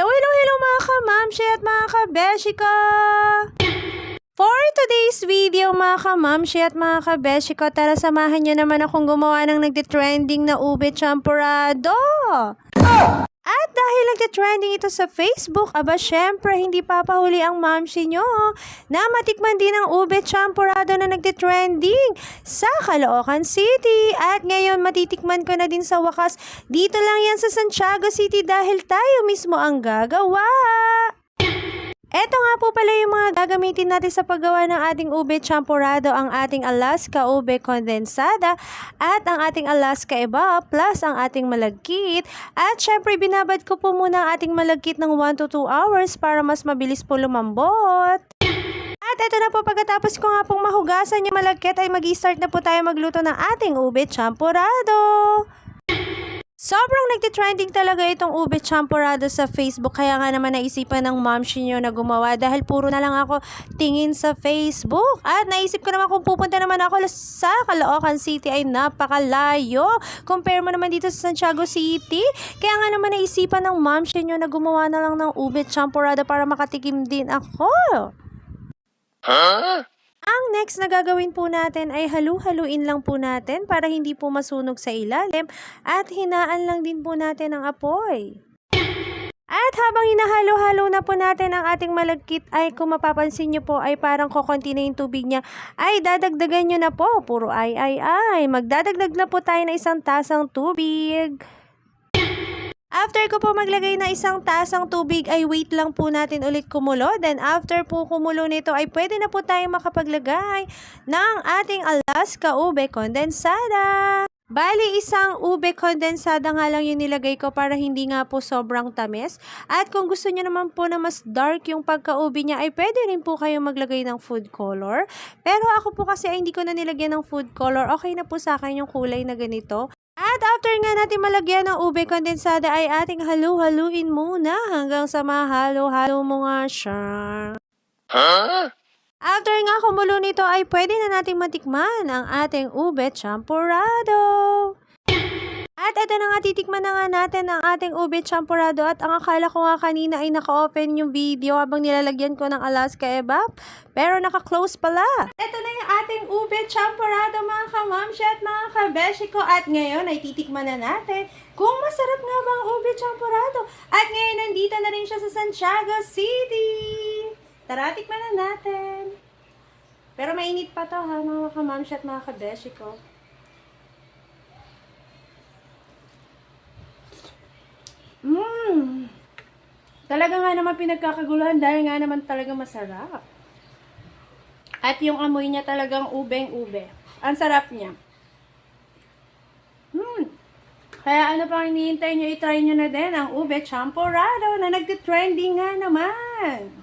Hello, hello, hello mga kamamshi at mga kabeshiko! For today's video mga kamamshi at mga kabeshiko, tara samahan niyo naman akong gumawa ng nagtitrending na ube champurado! At dahil nagtitrending ito sa Facebook, aba syempre hindi papahuli ang mamshi nyo na matikman din ang ube champurado na nagtitrending sa Caloocan City. At ngayon matitikman ko na din sa wakas dito lang yan sa Santiago City dahil tayo mismo ang gagawa. Eto nga po pala yung mga gagamitin natin sa paggawa ng ating ube champurado, ang ating Alaska ube condensada at ang ating Alaska eba plus ang ating malagkit. At syempre binabad ko po muna ang ating malagkit ng 1 to 2 hours para mas mabilis po lumambot. At eto na po pagkatapos ko nga pong mahugasan yung malagkit ay mag start na po tayo magluto ng ating ube champurado. Sobrang nagtitrending talaga itong ube champurado sa Facebook kaya nga naman naisipan ng momshi nyo na gumawa dahil puro na lang ako tingin sa Facebook. At naisip ko naman kung pupunta naman ako sa Caloocan City ay napakalayo. Compare mo naman dito sa Santiago City. Kaya nga naman naisipan ng momshi nyo na gumawa na lang ng ube champurado para makatikim din ako. Ang next na gagawin po natin ay halu-haluin lang po natin para hindi po masunog sa ilalim at hinaan lang din po natin ang apoy. At habang hinahalo-halo na po natin ang ating malagkit ay kung mapapansin nyo po ay parang kokonti na yung tubig niya ay dadagdagan nyo na po. Puro ay ay ay. Magdadagdag na po tayo ng isang tasang tubig. After ko po maglagay ng isang tasang tubig ay wait lang po natin ulit kumulo. Then after po kumulo nito ay pwede na po tayo makapaglagay ng ating Alaska ube condensada. Bali, isang ube condensada nga lang yung nilagay ko para hindi nga po sobrang tamis. At kung gusto niyo naman po na mas dark yung pagka-ube niya, ay pwede rin po kayo maglagay ng food color. Pero ako po kasi ay hindi ko na nilagyan ng food color. Okay na po sa akin yung kulay na ganito. At after nga natin malagyan ng ube condensada ay ating halu-haluin muna hanggang sa mahalo-halo mo nga siya. After nga kumulo nito ay pwede na nating matikman ang ating ube champurado. At ito na nga titikman na nga natin ang ating ube champurado at ang akala ko nga kanina ay naka-open yung video habang nilalagyan ko ng Alaska Ebap pero naka-close pala. Ito na yung ating ube champurado mga kamamshi at mga kabeshi ko at ngayon ay titikman na natin kung masarap nga ba ang ube champurado. At ngayon nandito na rin siya sa Santiago City. Tara, tikman na natin. Pero mainit pa to ha mga kamamshi at mga kabeshi ko. Talaga nga naman pinagkakaguluhan dahil nga naman talaga masarap. At yung amoy niya talagang ubeng-ube. Ang sarap niya. Hmm. Kaya ano pang hinihintay nyo, itry nyo na din ang ube champurado na nagtitrending nga naman.